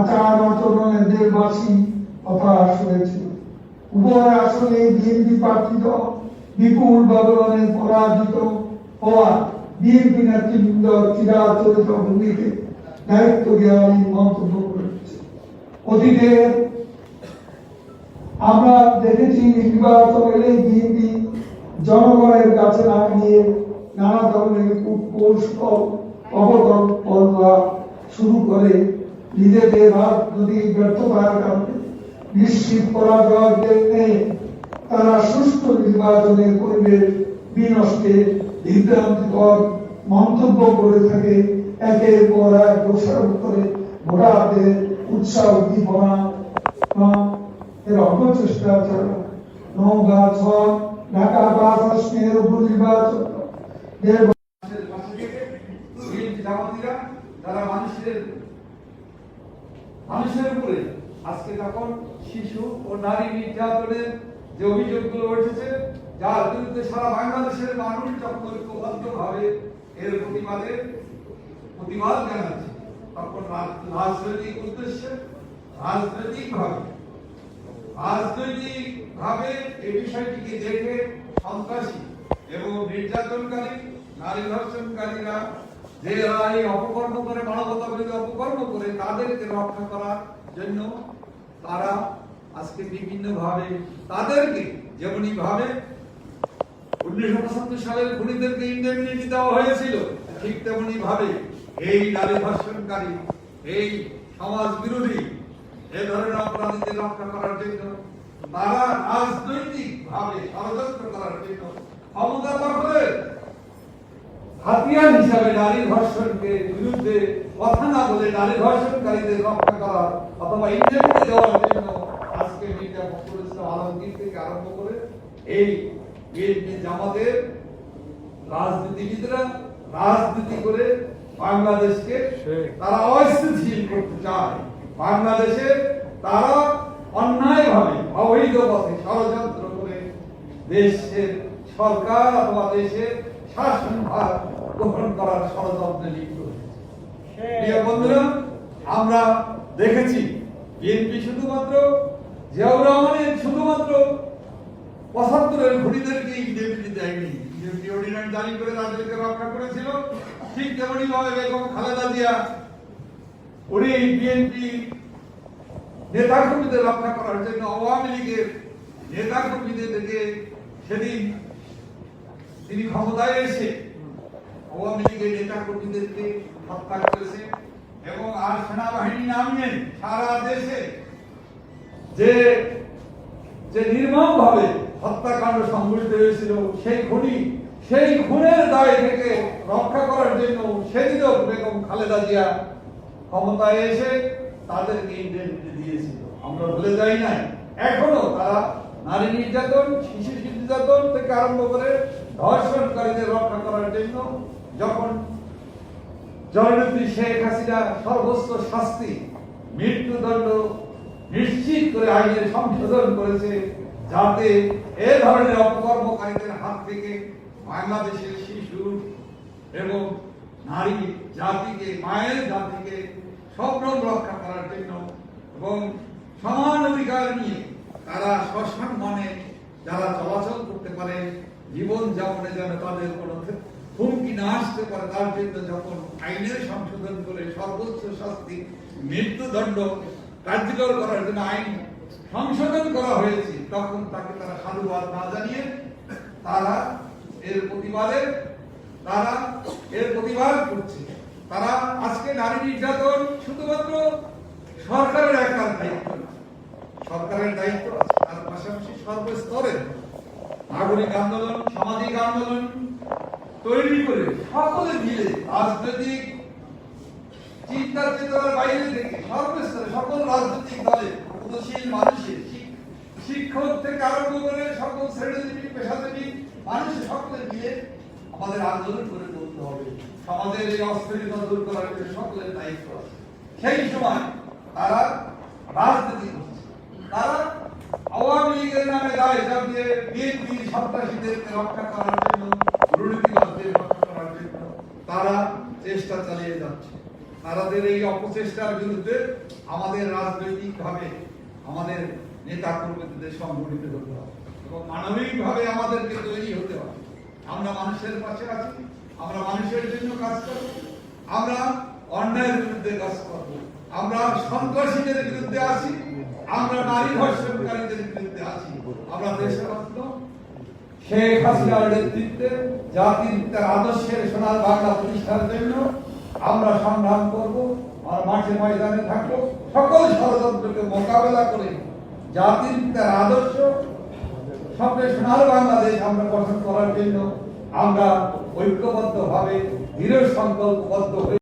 আচার আচরণের দেশবাসী হয়েছিল উভয় আসনে বিএনপি প্রার্থিত বিপুল ব্যবধানে পরাজিত হওয়া বিএনপি নেতৃবৃন্দ চিরাচরিত ভূমিতে দায়িত্ব জ্ঞানী মন্তব্য করেছে। অতীতে আমরা দেখেছি নির্বাচন এলে বিএনপি জনগণের কাছে না গিয়ে নানা ধরনের কৌশল অবকল্পনা শুরু করে। নিজেদের রাজনৈতিক ব্যর্থতার কারণে নিশ্চিত পরাজয় দেখতে তারা সুষ্ঠু নির্বাচনের পরিবেশ বিনষ্টে বিভ্রান্তিকর মন্তব্য করে থাকে। একের পর এক দোষারোপ করে, ভোটারদের উৎসাহ উদ্দীপনা এর অপচেষ্টা ছাড়া নৌগা ছয় ঢাকা পাঁচ আসনের উপনির্বাচন। তারা মানুষের মানুষের উপরে। আজকে তখন শিশু ও নারী নির্যাতনের যে অভিযোগগুলো উঠেছে, যার বিরুদ্ধে সারা বাংলাদেশের মানুষ যখন ঐক্যবদ্ধ ভাবে এর প্রতিবাদে প্রতিবাদ জানাচ্ছে তখন রাজনৈতিক উদ্দেশ্যে রাজনৈতিক ভাবে রাজনৈতিক ভাবে এই বিষয়টিকে দেখে সন্ত্রাসী এবং নির্যাতনকারী, নারী ধর্ষণকারীরা যে এই অপকর্ম করে মানবতা বিরোধী অপকর্ম করে, তাদেরকে রক্ষা করার জন্য তারা আজকে বিভিন্ন ভাবে তাদেরকে যেমনি ভাবে উনিশশো পঁচাত্তর সালের খুনিদেরকে ইন্ডেমনিটি দেওয়া হয়েছিল, ঠিক তেমনি ভাবে এই নারী ধর্ষণকারী এই সমাজ বিরোধী, এ ধরনের অপরাধীদের রক্ষা করার জন্য তারা রাজনৈতিক ভাবে ষড়যন্ত্র করার জন্য ক্ষমতা দখলে হাতিয়ার হিসাবে নারী ধর্ষণকে বিরুদ্ধে কথা না বলে নারী ধর্ষণকারীদের রক্ষা করা অথবা ইন্ডেমনিটি দেওয়ার জন্য আজকে মির্জা ফখরুল আলমগীর থেকে আরম্ভ করে এই বিএনপি জামাতের রাজনীতিবিদরা রাজনীতি করে বাংলাদেশকে তারা অস্থিতিশীল করতে চায়। বাংলাদেশে তারা অন্যায়ভাবে অবৈধ পথে ষড়যন্ত্র করে দেশের সরকার অথবা দেশের শাসনভার গ্রহণ করার ষড়যন্ত্রে লিপ্ত হয়েছে। বন্ধুরা আমরা দেখেছি বিএনপি শুধুমাত্র জিয়াউর রহমানের শুধুমাত্র পঁচাত্তরের ঘুরিদেরকে ইন্ডেমনিটি দেয়নি। ইন্ডেমনিটি অর্ডিন্যান্স করেছিল, ঠিক তেমনি ভাবে বেগম খালেদা জিয়া, উনি বিএনপি নেতা কর্মীদের রক্ষা করার জন্য আওয়ামী লীগের নেতা কর্মীদেরকে সেদিন তিনি ক্ষমতায় এসে আওয়ামী লীগের নেতা কর্মীদেরকে হত্যা করেছে এবং আর সেনাবাহিনী নামিয়ে সারা দেশে। যে যে নির্মম ভাবে হত্যাকাণ্ড সংঘটিত হয়েছিল, সেই খুনি, সেই খুনের দায় থেকে রক্ষা করার জন্য সেদিনও বেগম খালেদা জিয়া ক্ষমতায় এসে তাদেরকে ইন্ডেন্টি দিয়েছিল। আমরা ভুলে যাই নাই। এখনও তারা নারী নির্যাতন, শিশু নির্যাতন থেকে আরম্ভ করে ধর্ষণকারীদের রক্ষা করার জন্য যখন জননেত্রী শেখ হাসিনা সর্বোচ্চ শাস্তি, মৃত্যুদণ্ড নিশ্চিত করে আইনের সংশোধন করেছে যাতে এ ধরনের অপকর্মকারীদের হাত থেকে বাংলাদেশের শিশু এবং নারী জাতিকে, মায়ের জাতিকে সম্ভ্রম রক্ষা করার জন্য এবং সমান অধিকার নিয়ে তারা সসম্মানে যারা চলাচল করতে পারে জীবন যাপনে যেন তাদের কোনো হুমকি না আসতে পারে, তার জন্য যখন আইনের সংশোধন করে সর্বোচ্চ শাস্তি, মৃত্যুদণ্ড কার্যকর করার জন্য আইন সংশোধন করা হয়েছে। তখন তাকে তারা সাধুবাদ না জানিয়ে তারা এর প্রতিবাদে তারা এর প্রতিবাদ করছে। তারা আজকে নারী নির্যাতন শুধুমাত্র সরকারের একার দায়িত্ব সরকারের দায়িত্ব তার পাশাপাশি সর্বস্তরে নাগরিক আন্দোলন, সামাজিক আন্দোলন তৈরি করে সকলে মিলে রাজনৈতিক চিন্তা চেতনার বাইরে থেকে সর্বস্তরে সকল রাজনৈতিক দলের উদশীল মানুষের শিক- শিক্ষক থেকে আরম্ভ করে সকল শ্রেণীজীবী, পেশাজীবী মানুষ সকলে মিলে আমাদের আন্দোলন করে তুলতে হবে। সমাজের এই অস্থিরতা দূর করার জন্য সকলের দায়িত্ব আছে। সেই সময় তারা রাজনীতি করছে। তারা আওয়ামী লীগের নামে দায় চাপিয়ে বিএনপি সন্ত্রাসীদেরকে রক্ষা করার জন্য দুর্নীতিবাদদের রক্ষা করার জন্য তারা চেষ্টা চালিয়ে যাচ্ছে। তাদের এই অপচেষ্টার বিরুদ্ধে আমাদের রাজনৈতিক ভাবে আমাদের নেতা কর্মীদের সংগঠিত হতে হবে এবং মানবিক ভাবে আমাদেরকে তৈরি হতে হবে। আমরা মানুষের পাশে আছি, আমরা মানুষের জন্য কাজ করব, আমরা অন্যায়ের বিরুদ্ধে কাজ করব, আমরা সন্ত্রাসীদের বিরুদ্ধে আছি, আমরা নারী ধর্ষণকারীদের বিরুদ্ধে আছি, আমরা দেশের রত্ন শেখ হাসিনার নেতৃত্বে জাতির আদর্শের সোনার বাংলা প্রতিষ্ঠার জন্য আমরা সংগ্রাম করব আর মাঠে ময়দানে থাকব সকল ষড়যন্ত্রকে মোকাবেলা করে জাতির পিতার আদর্শ স্বপ্নে সোনার বাংলাদেশ আমরা গঠন করার জন্য আমরা ঐক্যবদ্ধ ভাবে দৃঢ় সংকল্পবদ্ধ হয়ে